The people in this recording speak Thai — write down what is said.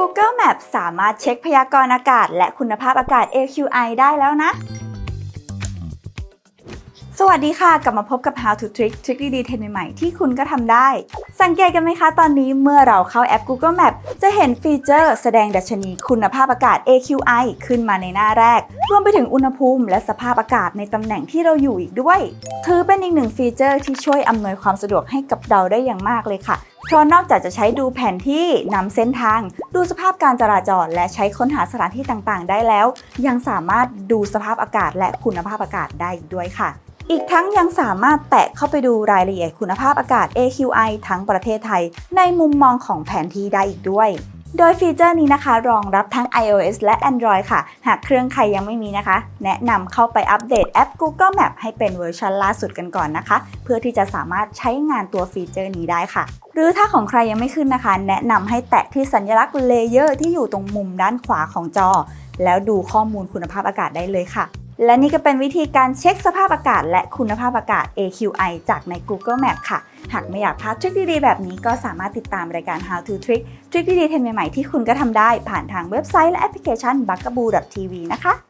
Google Map สามารถเช็คพยากรณ์อากาศ และคุณภาพอากาศ AQI ได้แล้วนะ สวัสดีค่ะ กลับมาพบกับ How to Trick ทริคดีๆเทรนใหม่ๆ ที่คุณก็ทำได้ สังเกตกันไหมคะ ตอนนี้เมื่อเราเข้าแอป Google Map จะเห็นฟีเจอร์แสดงดัชนีคุณภาพอากาศ AQI ขึ้นมาในหน้าแรก รวมไปถึงอุณหภูมิ และสภาพอากาศในตำแหน่งที่เราอยู่อีกด้วย ถือเป็นอีกหนึ่งฟีเจอร์ที่ช่วยอำนวยความสะดวกให้กับเราได้อย่างมากเลยค่ะเพราะนอกจากจะใช้ดูแผนที่นำเส้นทาง ดูสภาพการจราจร และใช้ค้นหาสถานที่ต่างๆ ได้แล้ว ยังสามารถดูสภาพอากาศและคุณภาพอากาศได้อีกด้วยค่ะ อีกทั้งยังสามารถแตะเข้าไปดูรายละเอียดคุณภาพอากาศ AQI ทั้งประเทศไทย ในมุมมองของแผนที่ได้อีกด้วยโดยฟีเจอร์นี้นะคะ รองรับทั้ง iOS และ Android ค่ะ หากเครื่องใครยังไม่มีนะคะ แนะนำเข้าไปอัปเดตแอป Google Map ให้เป็นเวอร์ชันล่าสุดกันก่อนนะคะ เพื่อที่จะสามารถใช้งานตัวฟีเจอร์นี้ได้ค่ะ หรือถ้าของใครยังไม่ขึ้นนะคะ แนะนำให้แตะที่สัญลักษณ์เลเยอร์ที่อยู่ตรงมุมด้านขวาของจอ แล้วดูข้อมูลคุณภาพอากาศได้เลยค่ะ และนี่ก็เป็นวิธีการเช็คสภาพอากาศ และคุณภาพอากาศ AQI จากใน Google Map ค่ะ หากไม่อยากพลาดทริคดีๆ แบบนี้ก็สามารถติดตามรายการ How to Trick ทริคดีๆเทรนด์ใหม่ๆที่คุณก็ทำได้ผ่านทางเว็บไซต์และแอปพลิเคชัน b u g a b o o TV นะคะ